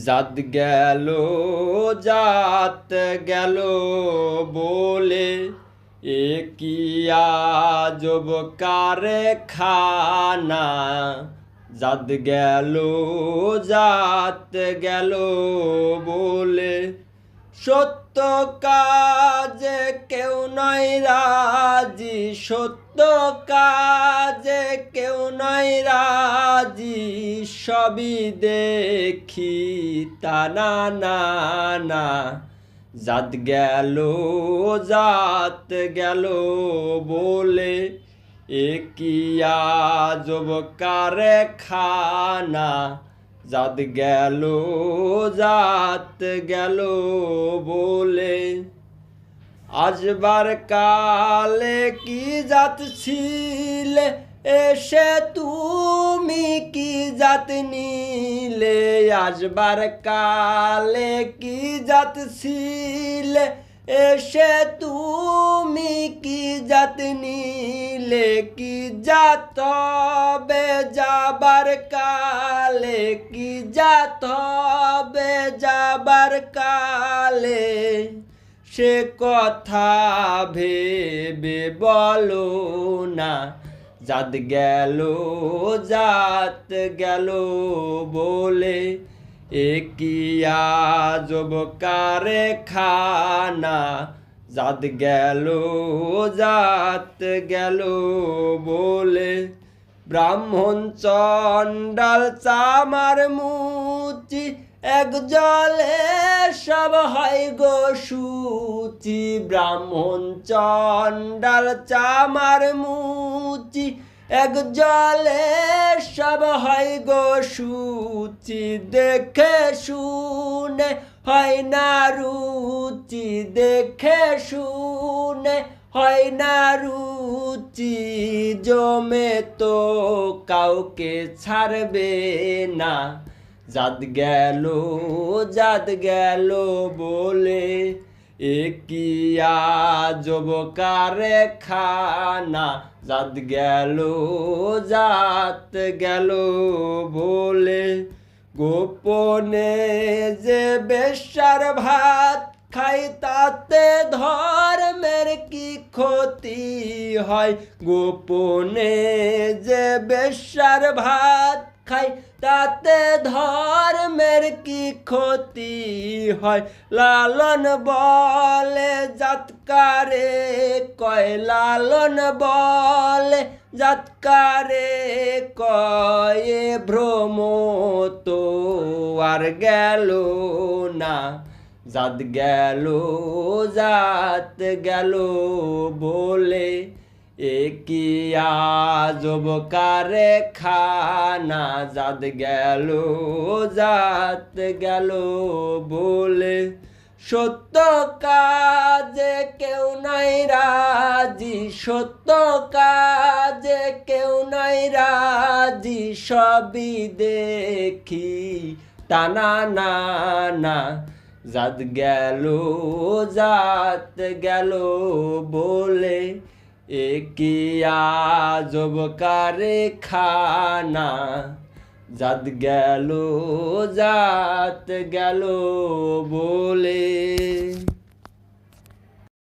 জাত গেল জাত গেল বলে, এ কি আজব কারে খানা জাত গেল জাত গেল বলে, সত্য কাজে কেউ নয় রাজি, সত্য কাজে কেউ নয় রাজি, সবই দেখি তা না না জাত গেল জাত গেল বলে একিয়া কি আজব কারে খানা জাত গেল জাত গেল বলে আজবার কালে কি জাত ছিলে? এসে তুমি কি জাত নিলে? আজবার কালে কি জাত ছিলে? এসে তুমি কি জাত নিলে? কি জাত বে যাবার কালে? কি জাত বে যাবার কালে? সে কথা ভেবে বলো না, জাত গেল জাত গেল বলে, এ কি আজব কারে খানা জাত গেল জাত গেল বলে, ব্রাহ্মণ চণ্ডাল চামার মুচি এক জলে সব হয় গো সুচি, ব্রাহ্মণ চণ্ডাল চামার মুচি। এক জলে সব হয় গো সুচি, দেখে শুনে হয় না রুচি, দেখে শুনে হয় না রুচি। জমে তো কাউকে ছাড়বে না। জাত গেল জাত গেল বলে, এ কি আজব কারে খানা জাত গেল জাত গেল বলে, গোপনে যে বেশার ভাত খাই, তাতে ধর্মের কি ক্ষতি হয়? গোপনে যে বেশার ভাত খাই, তাতে ধর্মের কি ক্ষতি হয়? লালন বলে জাতকারে, কয়, লালন বলে জাতকারে, কয়, ভ্রম তো আর গেল না। জাত গেল জাত গেল বলে এ কি আজব কারে খানা জাত গেল জাত গেল বলে। সত্য কাজে কেউ নাই রাজি, সত্য কাজে কেউ নাই রাজি, সবই দেখি টানা না না। জাত গেল জাত গেল বলে। এ কি আজব কারে খানা জাত গেল জাত গেল বলে।